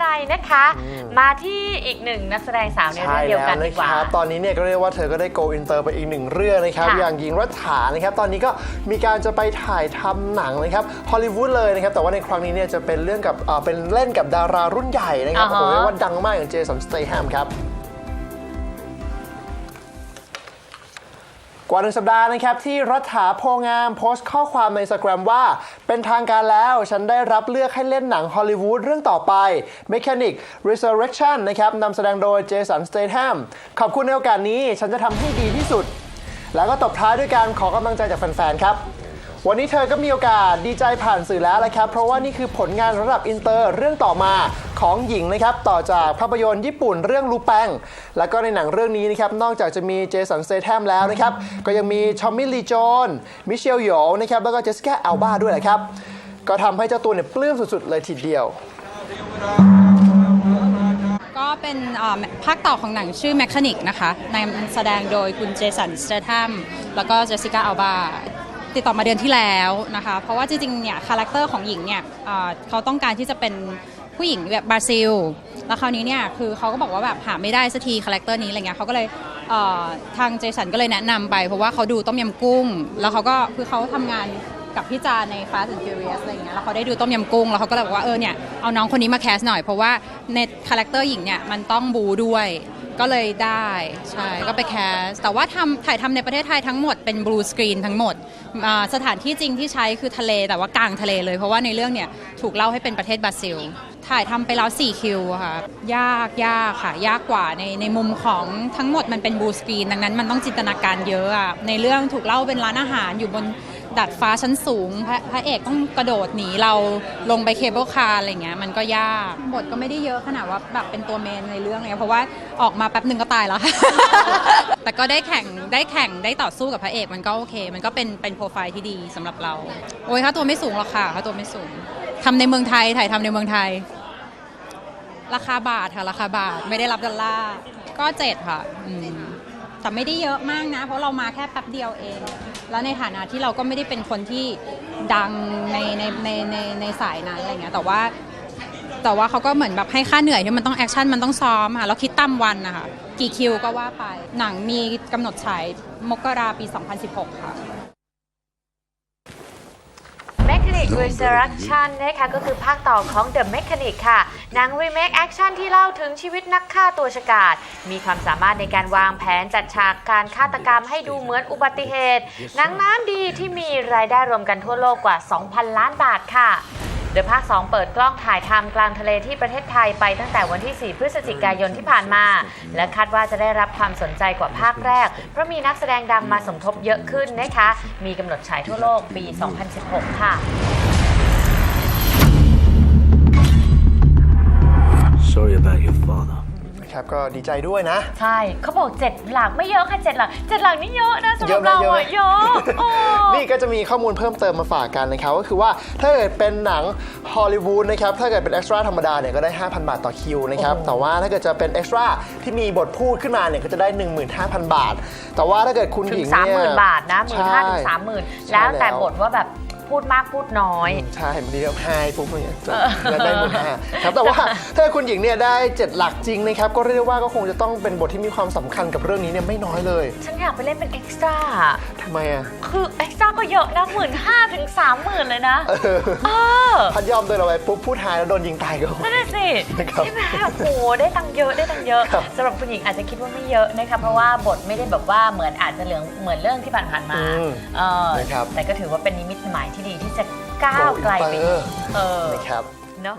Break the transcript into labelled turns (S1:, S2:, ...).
S1: ไรนะคะ
S2: อืม
S1: มาที่อีกหนึ่งนักแสดงสาวในเรื่องเดียวกันดีกว่า
S2: ครับ ตอนนี้เนี่ยก็เรียกว่าเธอก็ได้ go inter ไปอีกหนึ่งเรื่องนะครับ
S1: ค่ะ
S2: อย่างหญิงรัฐานะครับ ตอนนี้ก็มีการจะไปถ่ายทำหนังนะครับฮอลลีวูดเลยนะครับ แต่ว่าในครั้งนี้เนี่ยจะเป็นเรื่องกับเอ่อเป็นเล่นกับดารารุ่นใหญ่นะครับ
S1: อ่า
S2: โอ้
S1: ฮะ
S2: โหเรียกว่าดังมากอย่างเจสันสเตแฮมครับ กว่าหนึ่งสัปดาห์นะครับที่รัฐาโพงามโพสต์ข้อความในสแกรมว่า เป็นทางการแล้วฉันได้รับเลือกให้เล่นหนังฮอลลีวูดเรื่องต่อไป Mechanic Resurrection นะครับนำแสดงโดยเจสันสเตทแฮมขอบคุณในโอกาสนี้ฉันจะทำให้ดีที่สุด แล้วก็ตบท้ายด้วยการขอกำลังใจจากแฟนๆครับ วันนี้เธอก็มีโอกาสดีใจผ่านสื่อแล้วละครับ เพราะว่านี่คือผลงานระดับอินเตอร์เรื่องต่อมาของหญิงนะครับ ต่อจากภาพยนตร์ญี่ปุ่นเรื่องลูแปงแล้วก็ในหนังเรื่องนี้นะครับ นอกจากจะมีเจสันสเตทมแล้วนะครับ ก็ยังมีชอมมิลลีโจนมิเชลโยนะครับ แล้วก็เจสสิก้าอัลบาด้วยแหละครับ ก็ทำให้เจ้าตัวเนี่ยปลื้มสุดๆ เลยทีเดียว
S3: ก็เป็นภาคต่อของหนังชื่อ Mechanic นะคะ ในแสดงโดยคุณเจสันสเตทัมแล้วก็เจสสิก้าอัลบา ติดต่อมาเดือนที่แล้วนะคะ เพราะว่าจริงๆ เนี่ยคาแรคเตอร์ของหญิงเนี่ยเอ่อเขาต้องการที่จะเป็นผู้หญิงแบบบราซิล แล้วคราวนี้เนี่ยคือเขาก็บอกว่าแบบหาไม่ได้สักทีคาแรคเตอร์นี้อะไรเงี้ยเขาก็เลยเอ่อทางเจสันก็เลยแนะนำไป เพราะว่าเขาดูต้มยำกุ้ง แล้วเขาก็คือเขาทำงานกับพี่จาใน Fast and Furious อะไรอย่างเงี้ยแล้วเขาได้ดูต้มยำกุ้ง แล้วเขาก็เลยบอกว่าเออเนี่ยเอาน้องคนนี้มาแคสหน่อยเพราะว่าในคาแรคเตอร์หญิงเนี่ยมันต้องบูด้วย ก็เลยได้ใช่ก็ไปแคส แต่ว่าทำถ่ายทำในประเทศไทยทั้งหมดเป็นบลูสกรีนทั้งหมดอ่าสถานที่จริงที่ใช้คือทะเลแต่ว่ากลางทะเลเลย เพราะว่าในเรื่องเนี่ยถูกเล่าให้เป็นประเทศบราซิล ถ่ายทำไปแล้ว 4 คิวค่ะ ยากยากค่ะ ยากกว่าในในมุมของทั้งหมดมันเป็นบลูสกรีนดังนั้นมันต้องจินตนาการเยอะอะในเรื่องถูกเล่าเป็นร้านอาหารอยู่บน ดัดฟ้าชั้นสูงพระพระเอกต้องกระโดดหนีเราลงไปเคเบิลคาร์อะไรเงี้ยมันก็ยากบทก็ไม่ได้เยอะขนาดว่าแบบเป็นตัวเมนในเรื่องเลยเพราะว่าออกมาแป๊บหนึ่งก็ตายแล้ว แต่ก็ได้แข่งได้แข่งได้ต่อสู้กับพระเอกมันก็โอเค มันก็เป็นเป็นโปรไฟล์ที่ดีสำหรับเรา โอ้ยค่าตัวไม่สูงหรอกค่ะค่าตัวไม่สูงทำในเมืองไทยถ่ายทำในเมืองไทย ราคาบาทค่ะราคาบาทไม่ได้รับดอลลาร์ก็เจ็ดค่ะแต่ไม่ได้เยอะมากนะ เพราะเรามาแค่แป๊บเดียวเอง แล้วในฐานะที่เราก็ไม่ได้เป็นคนที่ดังในในในในในสายนั้นอะไรเงี้ยแต่ว่าแต่ว่าเขาก็เหมือนแบบให้ค่าเหนื่อยที่มันต้องแอคชั่นมันต้องซ้อมค่ะเราคิดตามวันนะคะกี่คิวก็ว่าไป หนังมีกำหนดฉายมกราปี 2016 ค่ะ
S1: Mechanic Resurrection นะคะก็คือภาคต่อของ The Mechanic ค่ะ หนัง Remake Action ที่เล่าถึงชีวิตนักฆ่าตัวฉกาจมีความสามารถในการวางแผนจัดฉากการฆาตกรรมให้ดูเหมือนอุบัติเหตุหนังน้ำดีที่มีรายได้รวมกันทั่วโลกกว่า 2,000 ล้านบาทค่ะโดยภาค 2 เปิดกล้องถ่ายทำกลางทะเลที่ประเทศไทยไปตั้งแต่วันที่ 4 พฤศจิกายนที่ผ่านมา และคาดว่าจะได้รับความสนใจกว่าภาคแรก เพราะมีนักแสดงดังมาสมทบเยอะขึ้นนะคะ มีกำหนดฉายทั่วโลกปี 2016 ค่ะ
S4: Sorry about your father.
S2: นะครับก็ดีใจด้วยนะ
S1: ใช่เขาบอก7หลักไม่เยอะค่ะ7หลัก7หลักนี่เยอะนะสำหรับ
S2: เยอะไหม
S1: เรา
S2: เยอะไหม
S1: อะเยอะโอ้
S2: นี่ก็จะมีข้อมูลเพิ่มเติมมาฝากกันนะครับก็คือว่าถ้าเกิดเป็นหนังฮอลลีวูดนะครับถ้าเกิดเป็นเอ็กซ์ตร้าธรรมดาเนี่ยก็ได้ 5,000 บาทต่อคิวนะครับแต่ว่าถ้าเกิดจะเป็นเอ็กซ์ตร้าที่มีบทพูดขึ้นมาเนี่ยก็จะได้ 15,000 บาท แต่ว่าถ้าเกิดคุณ
S1: ถึ
S2: หญิ
S1: ง
S2: ง
S1: สาม
S2: เนี่
S1: หมื่
S2: ย
S1: นบาทนะหมื่นห้าถึงสามหมื่น
S2: ใช่
S1: แล้วแต่
S2: แล้ว
S1: บทว่าแบบ พูดมากพูดน้อย
S2: ใช่บางทีก็ไฮปุ๊บเนี่ยจะจะได้หมื่นห้าครับแต่ว่าถ้าคุณหญิงเนี่ยได้7หลักจริงนะครับก็เรียกได้ว่าก็คงจะต้องเป็นบทที่มีความสำคัญกับเรื่องนี้เนี่ยไม่น้อยเลย
S1: ฉันอยากไปเล่นเป็นเอ็กซ์ตร้า
S2: ทำไมอะ
S1: คือเอ็กซ์ตร้าก็เยอะนะหมื่นห้าถึงสามหมื่นเลยนะ เออ
S2: พัดยอมเดินเอาไว้ปุ๊บพูดไฮแล้วโดนยิงตายก็
S1: นั่นน่ะสิ
S2: ครับ
S1: ใช่ไหมโอ้โหได้ตังค์เยอะได้ตังค์เยอะ
S2: ครับ
S1: สำหรับคุณหญิงอาจจะคิดว่าไม่เยอะนะคะเพราะว่าบทไม่ได้แบบว่าเหมือนอาจจะเหลืองเหมือนเรื่องที่ผ่านๆมา
S2: อืม
S1: เออ
S2: นะครับ
S1: แต่ก็ถือว่าเป็นนิมิตหมายที่ดีที่จะก้าวไกลไป
S2: Go Inter
S1: เออ
S2: นะครับ
S1: เนาะ